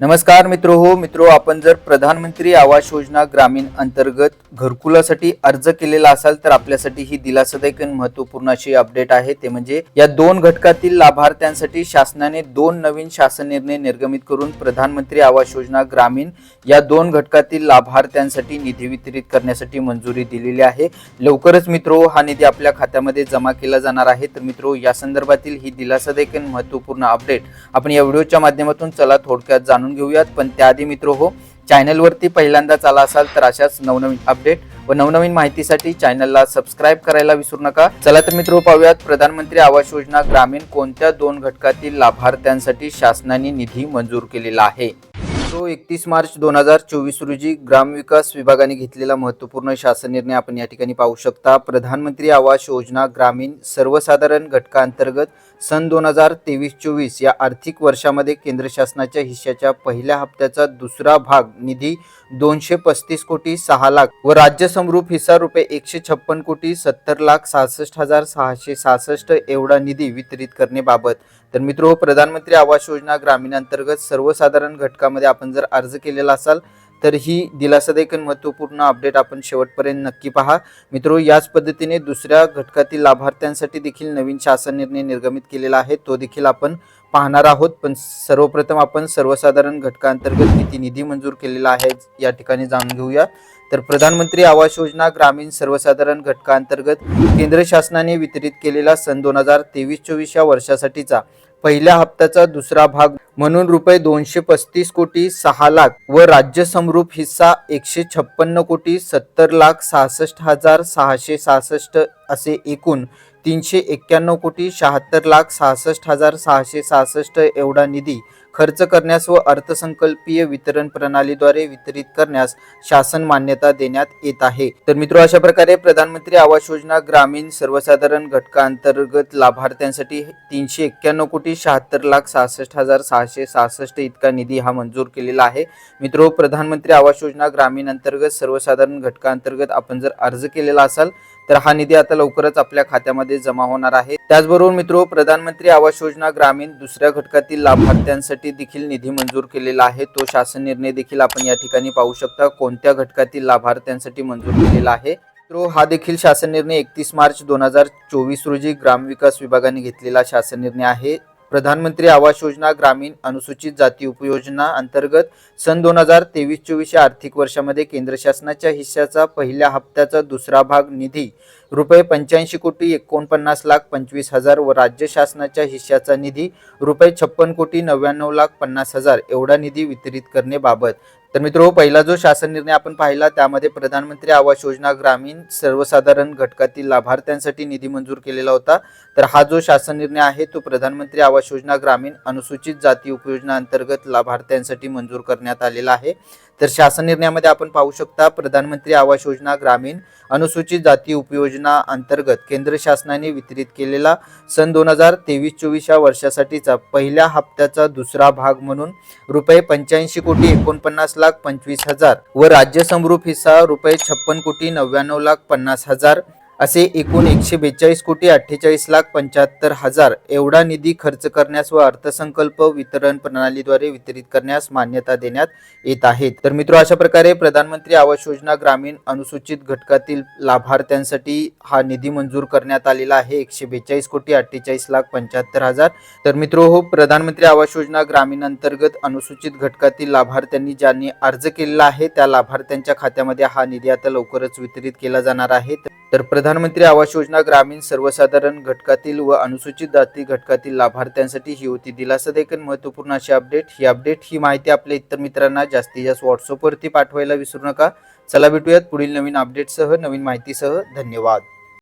नमस्कार मित्र हो मित्रो आपण जर प्रधानमंत्री आवास योजना ग्रामीण अंतर्गत घरकुलासाठी अर्ज केलेला असाल तर आपल्यासाठी ही दिलासादायक आणि महत्त्वपूर्ण अशी अपडेट आहे. ते म्हणजे या दोन घटकातील लाभार्थ्यांसाठी शासनाने दोन नवीन शासन निर्णय निर्गमित करून प्रधानमंत्री आवास योजना ग्रामीण या दोन घटकातील लाभार्थ्यांसाठी निधी वितरित करण्यासाठी मंजुरी दिलेली आहे. लवकरच मित्रो हा निधी आपल्या खात्यामध्ये जमा केला जाणार आहे. तर मित्रो या संदर्भातील ही दिलासादायक आणि महत्त्वपूर्ण अपडेट आपण या व्हिडिओच्या माध्यमातून चला थोडक्यात जाणून घेऊयात. पण त्याआधी मित्र हो चॅनलवरती पहिल्यांदाच आला असाल तर अशाच नवनवीन अपडेट व नवनवीन माहितीसाठी चॅनलला सबस्क्राईब करायला विसरू नका. चला तर मित्र पाहूयात प्रधानमंत्री आवास योजना ग्रामीण कोणत्या दोन घटकातील लाभार्थ्यांसाठी शासनाने निधी मंजूर केलेला आहे? तो एकतीस मार्च दोन हजार चोवीस रोजी ग्रामविकास विभागाने घेतलेला महत्त्वपूर्ण शासन निर्णय आपण या ठिकाणी पाहू शकता. प्रधानमंत्री आवास योजना ग्रामीण सर्वसाधारण घटकांतर्गत सन दोन हजार तेवीस चोवीस या आर्थिक वर्षामध्ये केंद्र शासनाच्या हिश्श्याच्या पहिल्या हप्त्याचा दुसरा भाग निधी दोनशे पस्तीस कोटी सहा लाख व राज्य समरूप हिस्सा रुपये एकशे छप्पन कोटी सत्तर लाख सहासष्ट हजार सहाशे सहासष्ट एवढा निधी वितरित करण्याबाबत तर मित्र हो, प्रधानमंत्री आवास योजना ग्रामीण अंतर्गत सर्वसाधारण घटकामध्ये आपण जर अर्ज केलेला असाल तर ही दिलासादायक महत्त्वपूर्ण अपडेट आपण शेवटपर्यंत नक्की पहा. मित्रो हो, याच पद्धतीने दुसऱ्या घटकातील लाभार्थ्यांसाठी देखील नवीन शासन निर्णय निर्गमित केलेला आहे. तो देखील आपण पाहणार आहोत. पण सर्वप्रथम आपण सर्वसाधारण घटकांतर्गत किती निधी मंजूर केलेला आहे या ठिकाणी जाणून घेऊया. तर प्रधानमंत्री आवास योजना ग्रामीण सर्वसाधारण घटकांतर्गत केंद्र शासनाने वितरित केलेला सन दोन हजार तेवीस चोवीस या वर्षासाठीचा पहिल्या हप्त्याचा दुसरा भाग. म्हणून रुपये दोनशे पस्तीस कोटी सहा लाख व राज्य समरूप हिस्सा एकशे छप्पन्न कोटी सत्तर लाख सहासष्ट हजार सहाशे सहासष्ट असे एकूण तीनशे एक्क्याण्णव कोटी शहात्तर लाख सहासष्ट हजार सहाशे सहासष्ट एवढा निधी खर्च करण्यास व अर्थसंकल्पीय वितरण प्रणालीद्वारे वितरित करण्यास शासन मान्यता देण्यात येत आहे. तर मित्र अशा प्रकारे प्रधानमंत्री आवास योजना ग्रामीण सर्वसाधारण घटकांतर्गत लाभार्थ्यांसाठी तीनशे एक्क्याण्णव कोटी शहात्तर लाख सहासष्ट हजार सहाशे सहासष्ट इतका निधी हा मंजूर केलेला आहे. मित्रो प्रधानमंत्री आवास योजना ग्रामीण अंतर्गत सर्वसाधारण घटकांतर्गत आपण जर अर्ज केलेला असाल तर हा निधी आता लवकरच आपल्या खात्यामध्ये जमा होणार आहे. त्याचबरोबर मित्रो प्रधानमंत्री आवास योजना ग्रामीण दुसऱ्या घटकातील लाभार्थ्यांसाठी देखील निधी मंजूर केलेला आहे. तो शासन निर्णय देखील आपण या ठिकाणी पाहू शकता. कोणत्या घटकातील लाभार्थ्यांसाठी मंजूर केलेला आहे? मित्रो हा देखील शासन निर्णय एकतीस मार्च दोन हजार चोवीस रोजी ग्रामविकास विभागाने घेतलेला शासन निर्णय आहे. प्रधानमंत्री आवास योजना ग्रामीण अनुसूचित जाती उपयोजना अंतर्गत सन दोन हजार तेवीस चोवीस या आर्थिक वर्षामध्ये केंद्र शासनाच्या हिश्श्याचा पहिल्या हप्त्याचा दुसरा भाग निधी रुपये पंच्याऐंशी कोटी एकोणपन्नास लाख पंचवीस हजार व राज्य शासनाच्या हिश्श्याचा निधी रुपये छप्पन कोटी नव्याण्णव लाख पन्नास हजार एवढा निधी वितरित करण्याबाबत तर मित्रो पहिला जो शासन निर्णय आपण पाहिला त्यामध्ये प्रधानमंत्री आवास योजना ग्रामीण सर्वसाधारण घटकातील लाभार्थ्यांसाठी निधी मंजूर केलेला होता. तर हा जो शासन निर्णय आहे तो प्रधानमंत्री आवास योजना ग्रामीण अनुसूचित जाती उपयोजना अंतर्गत लाभार्थ्यांसाठी मंजूर करण्यात आलेला आहे. तर शासन निर्णयामध्ये आपण पाहू शकता प्रधानमंत्री आवास योजना ग्रामीण अनुसूचित जाती उपयोजना अंतर्गत केंद्र शासनाने वितरित केलेला सन दोन हजार तेवीस चोवीस या वर्षासाठीचा पहिल्या हप्त्याचा दुसरा भाग म्हणून रुपये पंच्याऐंशी कोटी एकोणपन्नास लाख पंचवीस हजार व राज्य समरूप हिस्सा रुपये छप्पन कोटी नव्याण्णव लाख पन्नास हजार असे एकूण एकशे बेचाळीस कोटी अठ्ठेचाळीस लाख पंच्याहत्तर हजार एवढा निधी खर्च करण्यास व अर्थसंकल्प वितरण प्रणालीद्वारे वितरित करण्यास मान्यता देण्यात येत आहे. तर मित्र अशा प्रकारे प्रधानमंत्री आवास योजना ग्रामीण अनुसूचित घटकातील लाभार्थ्यांसाठी हा निधी मंजूर करण्यात आलेला आहे. एकशे बेचाळीस कोटी अठ्ठेचाळीस लाख पंच्याहत्तर हजार. तर मित्र हो प्रधानमंत्री आवास योजना ग्रामीण अंतर्गत अनुसूचित घटकातील लाभार्थ्यांनी ज्यांनी अर्ज केलेला आहे त्या लाभार्थ्यांच्या खात्यामध्ये हा निधी आता लवकरच वितरित केला जाणार आहे. तर प्रधानमंत्री आवास योजना ग्रामीण सर्वसाधारण घटकातील व अनुसूचित जाती घटकातील लाभार्थ्यांसाठी ही होती. दिलासादायक आणि महत्त्वपूर्ण अशी अपडेट. ही अपडेट ही माहिती आपल्या इतर मित्रांना जास्तीत जास्त व्हॉट्सअपवरती पाठवायला विसरू नका. चला भेटूयात पुढील नवीन अपडेटसह नवीन माहितीसह. धन्यवाद.